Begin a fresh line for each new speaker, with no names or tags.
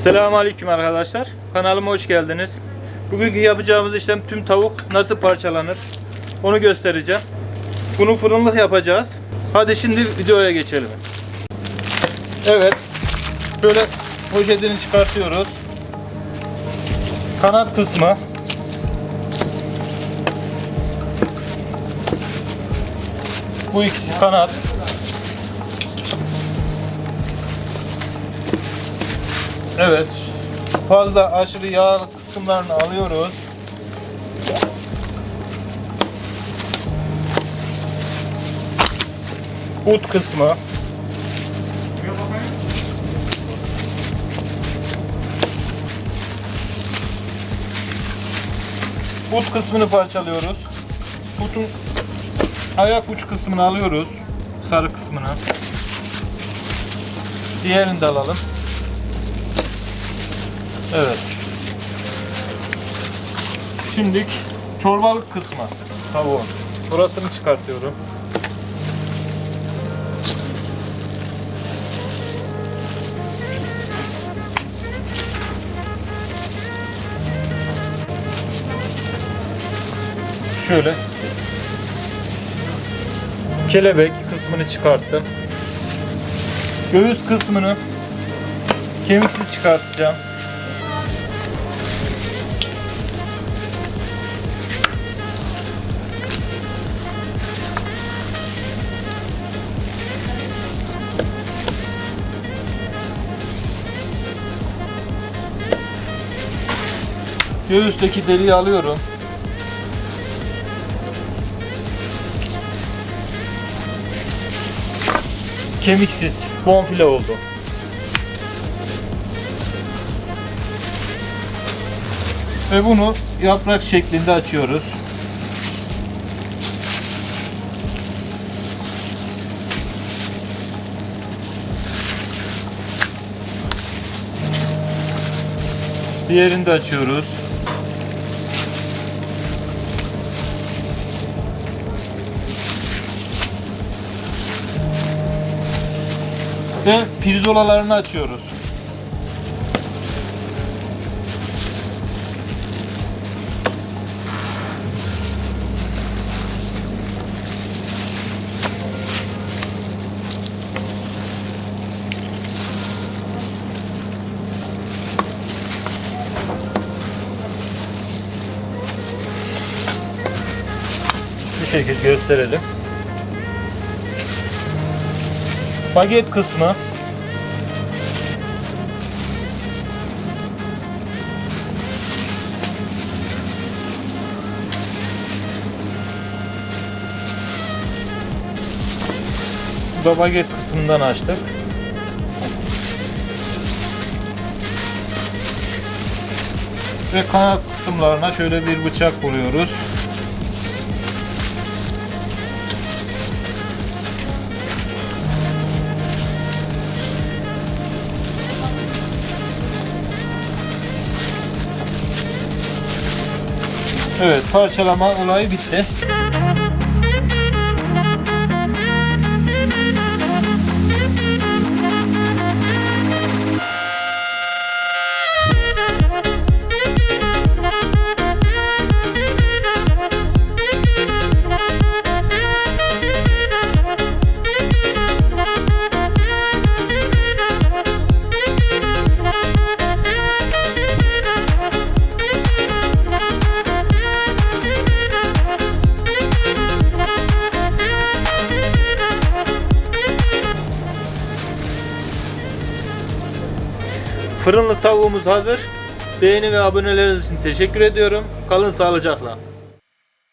Selamun Aleyküm arkadaşlar. Kanalıma hoş geldiniz. Bugünkü yapacağımız işlem tüm tavuk nasıl parçalanır onu göstereceğim. Bunu fırınlık yapacağız. Hadi şimdi videoya geçelim. Evet. Böyle poşetini çıkartıyoruz. Kanat kısmı. Bu ikisi kanat. Evet. Fazla aşırı yağlı kısımlarını alıyoruz. But kısmı. But kısmını parçalıyoruz. Butun ayak uç kısmını alıyoruz. Sarı kısmını. Diğerini de alalım. Evet. Şimdi çorbalık kısmı tavuğun. Burasını çıkartıyorum. Şöyle kelebek kısmını çıkarttım. Göğüs kısmını kemiksiz çıkartacağım. Göğüsteki deliği alıyorum. Kemiksiz, bonfile oldu. Ve bunu yaprak şeklinde açıyoruz. Diğerini de açıyoruz. Ve pirzolalarını açıyoruz. Bu şekilde gösterelim. Baget kısmı da baget kısmından açtık. Ve kanat kısımlarına şöyle bir bıçak vuruyoruz. Evet parçalama olayı bitti. Fırınlı tavuğumuz hazır. Beğeni ve aboneleriniz için teşekkür ediyorum. Kalın sağlıcakla.